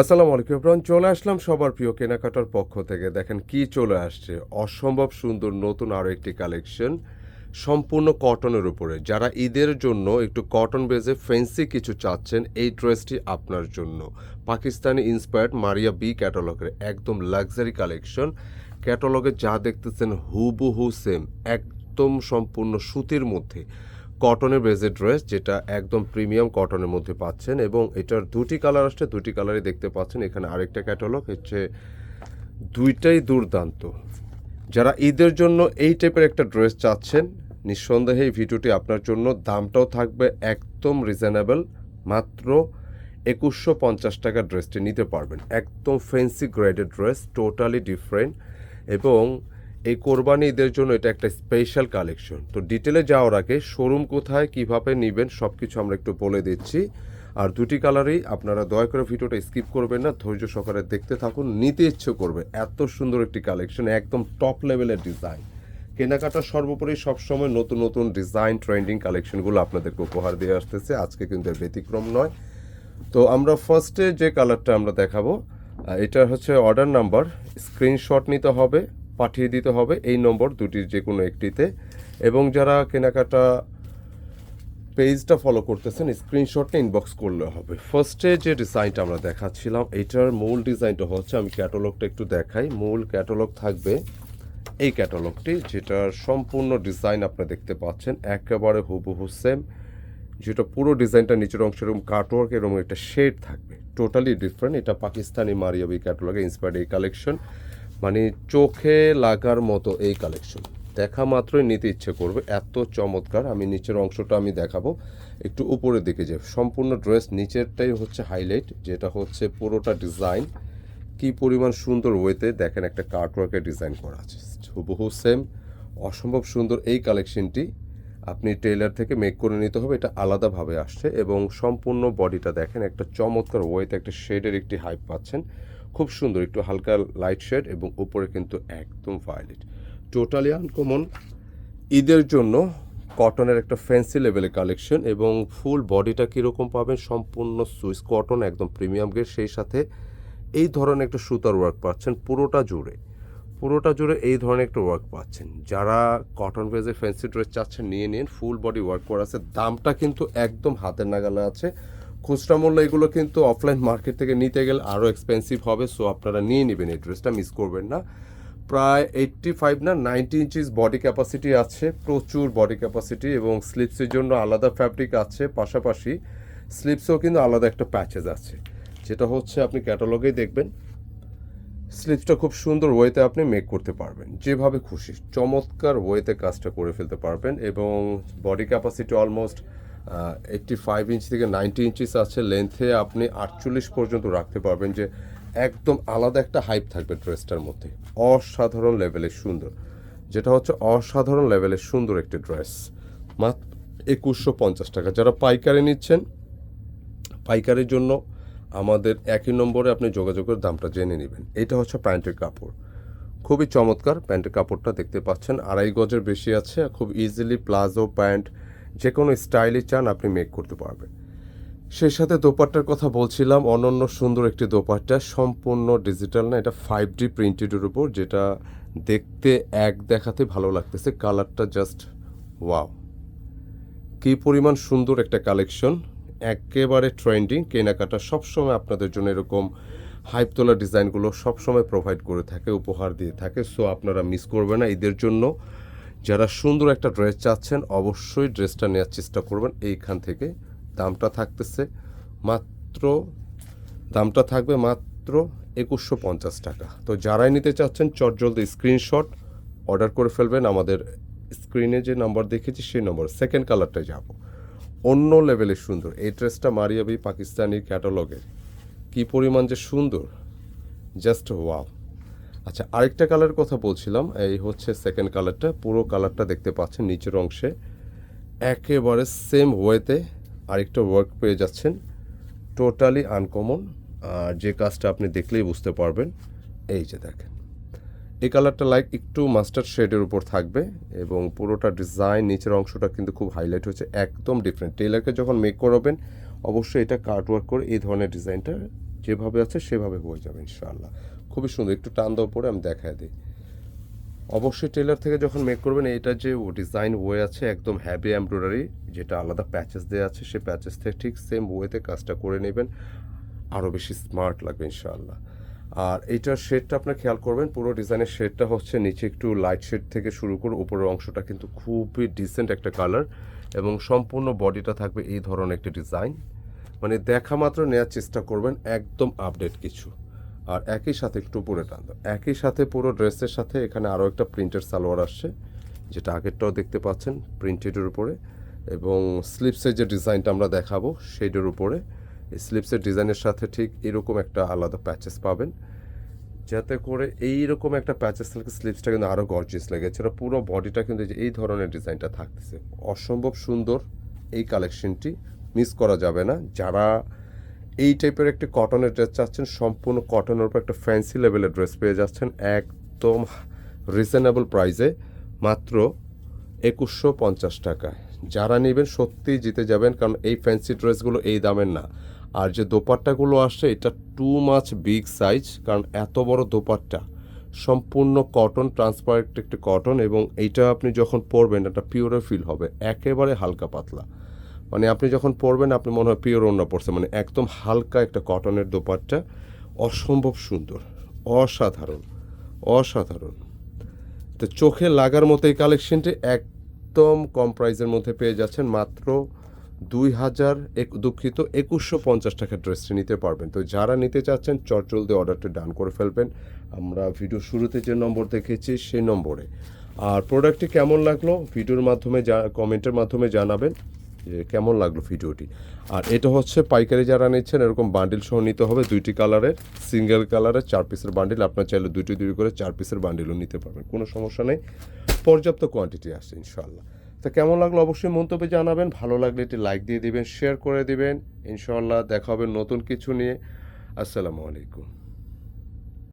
আসসালামু আলাইকুম এভরিওয়ান, চলে আসলাম সবার প্রিয় কেনাকাটার পক্ষ থেকে। দেখেন কি চলে আসছে। অসম্ভব সুন্দর নতুন আরও একটি কালেকশন, সম্পূর্ণ কটনের উপরে। যারা ঈদের জন্য একটু কটন বেজে ফেন্সি কিছু চাচ্ছেন, এই ড্রেসটি আপনার জন্য। পাকিস্তানি ইন্সপায়ার্ড মারিয়া বি ক্যাটালগের একদম লাক্সারি কালেকশন। ক্যাটালগে যা দেখতেছেন হুবহু সেম একদম সম্পূর্ণ সুতির মধ্যে। কটনের বেজের ড্রেস, যেটা একদম প্রিমিয়াম কটনের মধ্যে পাচ্ছেন এবং এটার দুটি কালার আসছে, দুটি কালারই দেখতে পাচ্ছেন। এখানে আরেকটা ক্যাটালগ, হচ্ছে দুইটাই দুর্দান্ত। যারা ঈদের জন্য এই টাইপের একটা ড্রেস চাচ্ছেন, নিঃসন্দেহে এই ভিডিওটি আপনার জন্য। দামটাও থাকবে একদম রিজনেবল, মাত্র একুশশো পঞ্চাশ টাকা ড্রেসটি নিতে পারবেন। একদম fancy graded dress totally different এবং এই কোরবানি ঈদের জন্য এটা একটা স্পেশাল কালেকশন তো ডিটেলে যাওয়ার আগে শোরুম কোথায়, কীভাবে নেবেন সব কিছু আমরা একটু বলে দিচ্ছি। আর দুটি কালারই আপনারা দয়া করে ভিডিওটা স্কিপ করবেন না, ধৈর্য সহকারে দেখতে থাকুন, নিতে ইচ্ছে করবে। এত সুন্দর একটি কালেকশন একদম টপ লেভেলের ডিজাইন কেনাকাটা সর্বোপরি সবসময় নতুন নতুন ডিজাইন ট্রেন্ডিং কালেকশনগুলো আপনাদেরকে উপহার দিয়ে আসতেছে। আজকে কিন্তু ব্যতিক্রম নয়। তো আমরা ফার্স্টে যে কালারটা আমরা দেখাবো এটা হচ্ছে অর্ডার নাম্বার স্ক্রিনশট নিতে হবে। পাঠিয়ে দিতে হবে এই নম্বর দুটির যে কোনো একটিতে। এবং যারা কেনাকাটা পেজটা ফলো করতেছেন স্ক্রিনশটটা ইনবক্স করলে হবে। ফার্স্টে যে ডিজাইনটা আমরা দেখাচ্ছিলাম, এটার মূল ডিজাইনটা হচ্ছে, আমি ক্যাটালগটা একটু দেখাই। মূল ক্যাটালগ থাকবে এই ক্যাটালগটি যেটার সম্পূর্ণ ডিজাইন আপনারা দেখতে পাচ্ছেন। একেবারে হুবহু সেম যেটা পুরো ডিজাইনটা নিচের অংশ এরকম কাটওয়ার্ক এরকম একটা শেড থাকবে। টোটালি ডিফারেন্ট এটা পাকিস্তানি মারিয়াবি ক্যাটালগে ইন্সপায়ার্ড এই কালেকশন মানে চোখে লাগার মতো এই কালেকশন দেখা মাত্রই নিতে ইচ্ছে করবে। এত চমৎকার। আমি নিচের অংশটা আমি দেখাবো। একটু উপরের দিকে যে সম্পূর্ণ ড্রেস, নিচেরটাই হচ্ছে হাইলাইট যেটা হচ্ছে পুরোটা ডিজাইন কি পরিমাণ সুন্দর ওয়েতে দেখেন একটা কার্টওয়ার্কের ডিজাইন করা আছে। হুবহু সেম অসম্ভব সুন্দর এই কালেকশনটি আপনি টেইলার থেকে মেক করে নিতে হবে। এটা আলাদাভাবে আসছে এবং সম্পূর্ণ বডিটা দেখেন একটা চমৎকার ওয়েতে একটা শেডের একটি হাইপ পাচ্ছেন। খুব সুন্দর, একটু হালকা লাইট শেড এবং উপরে কিন্তু একদম ভায়োলেট টোটালি আনকমন ঈদের জন্য কটনের একটা ফ্যান্সি লেভেলের কালেকশন এবং ফুল বডিটা কীরকম পাবেন? সম্পূর্ণ সুইস কটন একদম প্রিমিয়াম গ্রেড সেই সাথে এই ধরনের একটা সুতার ওয়ার্ক পাচ্ছেন পুরোটা জুড়ে। পুরোটা জুড়ে এই ধরনের একটা ওয়ার্ক পাচ্ছেন। যারা কটন বেজে ফ্যান্সি ড্রেস চাচ্ছেন, নিয়ে নিন। ফুল বডি ওয়ার্ক করা আছে। দামটা কিন্তু একদম হাতের নাগালে আছে। খুচরা মূল্য এগুলো কিন্তু অফলাইন মার্কেট থেকে নিতে গেলে আরও এক্সপেন্সিভ হবে সো আপনারা নিয়ে নেবেন এই ড্রেসটা মিস করবেন না। প্রায় এইট্টি ফাইভ না নাইনটি ইঞ্চিস বডি ক্যাপাসিটি আছে, প্রচুর বডি ক্যাপাসিটি এবং স্লিপসের জন্য আলাদা ফ্যাব্রিক আছে, পাশাপাশি স্লিপসেও কিন্তু আলাদা একটা প্যাচেজ আছে। যেটা হচ্ছে আপনি ক্যাটালগেই দেখবেন স্লিপসটা খুব সুন্দর ওয়েতে আপনি মেক করতে পারবেন, যেভাবে খুশি। চমৎকার ওয়েতে কাজটা করে ফেলতে পারবেন এবং body capacity almost eighty five inch থেকে নাইনটি ইঞ্চিস আছে লেন্থে আপনি আটচল্লিশ পর্যন্ত রাখতে পারবেন যে একদম আলাদা একটা হাইপ থাকবে ড্রেসটার মধ্যে। অসাধারণ লেভেলের সুন্দর। যেটা হচ্ছে অসাধারণ লেভেলের সুন্দর একটি ড্রেস মাত্র একুশশো পঞ্চাশ টাকা। যারা পাইকারি নিচ্ছেন, পাইকারির জন্য আমাদের একই নম্বরে আপনি যোগাযোগের দামটা জেনে নেবেন। এটা হচ্ছে প্যান্টের কাপড়। খুবই চমৎকার প্যান্টের কাপড়টা দেখতে পাচ্ছেন। আড়াই গজের বেশি আছে, খুব ইজিলি প্লাজো প্যান্ট যে কোনো স্টাইলে চান আপনি মেক করতে পারবেন। সেই সাথে দোপাট্টার কথা বলছিলাম, অনন্য সুন্দর একটি দোপাট্টা, সম্পূর্ণ ডিজিটাল না, এটা ফাইভ ডি প্রিন্টেডের উপর, যেটা দেখতে এক দেখাতে ভালো লাগতেছে কালারটা জাস্ট ওয়াও কী পরিমাণ সুন্দর একটা কালেকশন একেবারে ট্রেন্ডিং কেনাকাটা সবসময় আপনাদের জন্য এরকম হাইপ তোলা ডিজাইনগুলো সবসময় প্রোভাইড করে থাকে, উপহার দিয়ে থাকে সো আপনারা মিস করবেন না। ঈদের জন্য যারা সুন্দর একটা ড্রেস চাচ্ছেন, অবশ্যই ড্রেসটা নেওয়ার চেষ্টা করবেন। এইখান থেকে দামটা থাকতেছে মাত্র, দামটা থাকবে মাত্র একুশশো পঞ্চাশ টাকা। তো যারাই নিতে চাচ্ছেন, চটজলদি স্ক্রিনশট অর্ডার করে ফেলবেন। আমাদের স্ক্রিনে যে নাম্বার দেখেছি, সেই নম্বর সেকেন্ড কালারটায় যাব। অন্য লেভেলের সুন্দর। এই ড্রেসটা মারিয়াবি পাকিস্তানি ক্যাটালগের কি পরিমাণ যে সুন্দর। জাস্ট ওয়াও আচ্ছা আরেকটা কালার কথা বলছিলাম, এই হচ্ছে সেকেন্ড কালারটা পুরো কালারটা দেখতে পাচ্ছেন নিচের অংশে। একেবারে সেম ওয়েতে আরেকটা ওয়ার্ক পেয়ে যাচ্ছেন টোটালি আনকমন আর যে কাজটা আপনি দেখলেই বুঝতে পারবেন। এই যে দেখেন, এই কালারটা লাইক একটু মাস্টার শেডের উপর থাকবে এবং পুরোটা ডিজাইন নিচের অংশটা কিন্তু খুব হাইলাইট হচ্ছে একদম ডিফারেন্ট টেলারকে যখন মেক করাবেন, অবশ্যই এটা কার্ড ওয়ার্ক করে এই ধরনের ডিজাইনটা যেভাবে আছে সেভাবে হয়ে যাবে, ইনশাআল্লাহ। খুবই সুন্দর। একটু টান দেওয়ার পরে আমি দেখায় দিই। অবশ্যই টেলার থেকে যখন মেক করবেন, এটা যে ও ডিজাইন ওয়ে আছে, একদম হ্যাভি এমব্রয়ডারি যেটা আলাদা প্যাচেস দেওয়া আছে সেই প্যাচেস থেকে ঠিক সেম ওয়েতে কাজটা করে নেবেন। আরও বেশি স্মার্ট লাগবে, ইনশাআল্লাহ। আর এইটার শেডটা আপনার খেয়াল করবেন, পুরো ডিজাইনের শেডটা হচ্ছে নিচে একটু লাইট শেড থেকে শুরু করে উপরের অংশটা কিন্তু খুবই ডিসেন্ট একটা কালার এবং সম্পূর্ণ বডিটা থাকবে এই ধরনের একটি ডিজাইন মানে দেখা মাত্র নেওয়ার চেষ্টা করবেন একদম আপডেট কিছু। আর একই সাথে একটু উপরে টান একই সাথে পুরো ড্রেসের সাথে এখানে আরও একটা প্রিন্টের সালোয়ার আসছে, যেটা আগেরটাও দেখতে পাচ্ছেন প্রিন্টেডের উপরে। এবং স্লিপসের যে ডিজাইনটা আমরা দেখাবো সেইটার উপরে। এই স্লিপসের ডিজাইনের সাথে ঠিক এরকম একটা আলাদা প্যাচেস পাবেন। যাতে করে এইরকম একটা প্যাচেস থাকে স্লিপসটা কিন্তু আরও গর্জিয়াস লাগে। এছাড়া পুরো বডিটা কিন্তু এই ধরনের ডিজাইনটা থাকতেছে। অসম্ভব সুন্দর এই কালেকশনটি মিস করা যাবে না। যারা এই টাইপের একটি কটনের ড্রেস চাচ্ছেন, সম্পূর্ণ কটনের উপর একটা ফ্যান্সি লেভেলের ড্রেস পেয়ে যাচ্ছেন একদম রিজনেবল প্রাইসে মাত্র একুশশো পঞ্চাশ টাকায়। যারা নেবেন সত্যিই জিতে যাবেন, কারণ এই ফ্যান্সি ড্রেসগুলো এই দামের না। আর যে দোপাট্টাগুলো আসছে, এটা টু মাচ বিগ সাইজ কারণ এত বড় দোপাট্টা। সম্পূর্ণ কটন ট্রান্সপারেন্ট একটি কটন এবং এইটা আপনি যখন পরবেন, এটা পিওরের ফিল হবে, একেবারে হালকা পাতলা। মানে আপনি যখন পরবেন আপনি মনে হয় পিওর অন্য পড়ছে। মানে একদম হালকা একটা কটনের দোপাট্টা। অসম্ভব সুন্দর। অসাধারণ। অসাধারণ। তো চোখে লাগার মতো এই কালেকশনটি একদম কম প্রাইসের মধ্যে পেয়ে যাচ্ছেন। মাত্র দুই হাজার এক, দুঃখিত একুশশো পঞ্চাশ টাকার ড্রেসটি নিতে পারবেন। তো যারা নিতে চাচ্ছেন চটজলদি অর্ডারটি ডান করে ফেলবেন। আমরা ভিডিও শুরুতে যে নম্বর দেখেছি, সেই নম্বরে। আর প্রোডাক্টটি কেমন লাগল? ভিডিওর মাধ্যমে যা কমেন্টের মাধ্যমে জানাবেন। যে কেমন লাগল ভিডিওটি? আর এটা হচ্ছে পাইকারি যারা নিচ্ছেন, এরকম বান্ডিল সহ নিতে হবে। দুইটি কালারের সিঙ্গেল কালারের চার পিসের বান্ডিল আপনার চাইলে দুইটি দুই করে চার পিসের বান্ডিলও নিতে পারবেন। কোনো সমস্যা নেই। পর্যাপ্ত কোয়ান্টিটি আসছে ইনশাল্লাহ তা কেমন লাগল অবশ্যই মন্তব্যে জানাবেন। ভালো লাগলে এটি লাইক দিয়ে দিবেন শেয়ার করে দিবেন। ইনশাল্লাহ দেখা হবে নতুন কিছু নিয়ে। আসসালামু আলাইকুম।